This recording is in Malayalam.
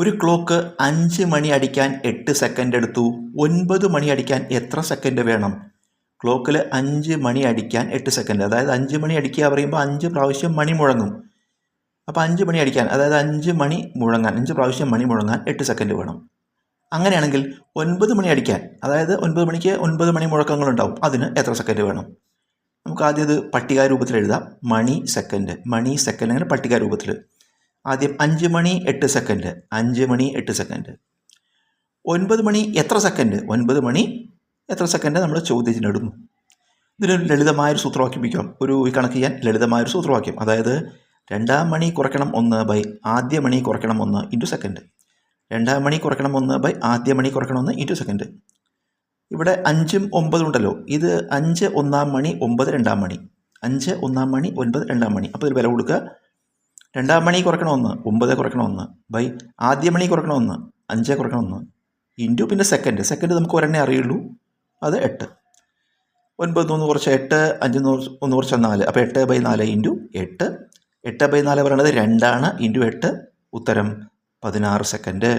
ഒരു ക്ലോക്ക് അഞ്ച് മണി അടിക്കാൻ എട്ട് സെക്കൻഡ് എടുത്തു. ഒൻപത് മണി അടിക്കാൻ എത്ര സെക്കൻഡ് വേണം? ക്ലോക്കിൽ അഞ്ച് മണി അടിക്കാൻ എട്ട് സെക്കൻഡ് അതായത് അഞ്ച് മണി അടിക്കുക പറയുമ്പോൾ അഞ്ച് പ്രാവശ്യം മണി മുഴങ്ങും. അപ്പോൾ അഞ്ച് മണി അടിക്കാൻ അതായത് അഞ്ച് മണി മുഴങ്ങാൻ അഞ്ച് പ്രാവശ്യം മണി മുഴങ്ങാൻ എട്ട് സെക്കൻഡ് വേണം. അങ്ങനെയാണെങ്കിൽ ഒൻപത് മണി അടിക്കാൻ അതായത് ഒൻപത് മണിക്ക് ഒൻപത് മണി മുഴക്കങ്ങളുണ്ടാവും അതിന് എത്ര സെക്കൻഡ് വേണം? നമുക്ക് ആദ്യം പട്ടിക രൂപത്തിൽ എഴുതാം. മണി സെക്കൻഡ് മണി സെക്കൻഡ് അങ്ങനെ പട്ടിക രൂപത്തിൽ ആദ്യം അഞ്ച് മണി എട്ട് സെക്കൻഡ് അഞ്ച് മണി എട്ട് സെക്കൻഡ് ഒൻപത് മണി എത്ര സെക്കൻഡ് ഒൻപത് മണി എത്ര സെക്കൻഡ് നമ്മൾ ചോദ്യത്തിനിടുന്നു. ഇതിനൊരു ലളിതമായൊരു സൂത്രവാക്യം വയ്ക്കാം. ഒരു കണക്ക് ചെയ്യാൻ ലളിതമായൊരു സൂത്രവാക്യം. അതായത് രണ്ടാം മണി കുറയ്ക്കണം ഒന്ന് ബൈ ആദ്യ മണി കുറയ്ക്കണം ഒന്ന് ഇന്റു സെക്കൻഡ് രണ്ടാം മണി കുറയ്ക്കണം ഒന്ന് ബൈ ആദ്യ മണി കുറയ്ക്കണം ഒന്ന് ഇന്റു സെക്കൻഡ് ഇവിടെ അഞ്ചും ഒമ്പതും ഉണ്ടല്ലോ. ഇത് അഞ്ച് ഒന്നാം മണി ഒമ്പത് രണ്ടാം മണി. അഞ്ച് ഒന്നാം മണി ഒൻപത് രണ്ടാം മണി. അപ്പോൾ ഇതിൽ വില കൊടുക്കുക. രണ്ടാം മണി കുറയ്ക്കണം ഒന്ന് ഒമ്പത് കുറയ്ക്കണം ഒന്ന് ബൈ ആദ്യ മണി കുറയ്ക്കണം ഒന്ന് അഞ്ച് കുറയ്ക്കണം ഒന്ന് ഇന്റു പിന്നെ സെക്കൻഡ് സെക്കൻഡ് നമുക്ക് ഒരെണ്ണേ അറിയുള്ളൂ. അത് എട്ട്. ഒൻപത് ഒന്ന് കുറച്ച് എട്ട് അഞ്ച് ഒന്ന് കുറച്ച് നാല്. അപ്പോൾ എട്ട് ബൈ നാല് ഇന്റു എട്ട്. എട്ട് ബൈ നാല് പറയണത് രണ്ടാണ് ഇന്റു എട്ട്. ഉത്തരം പതിനാറ് സെക്കൻഡ്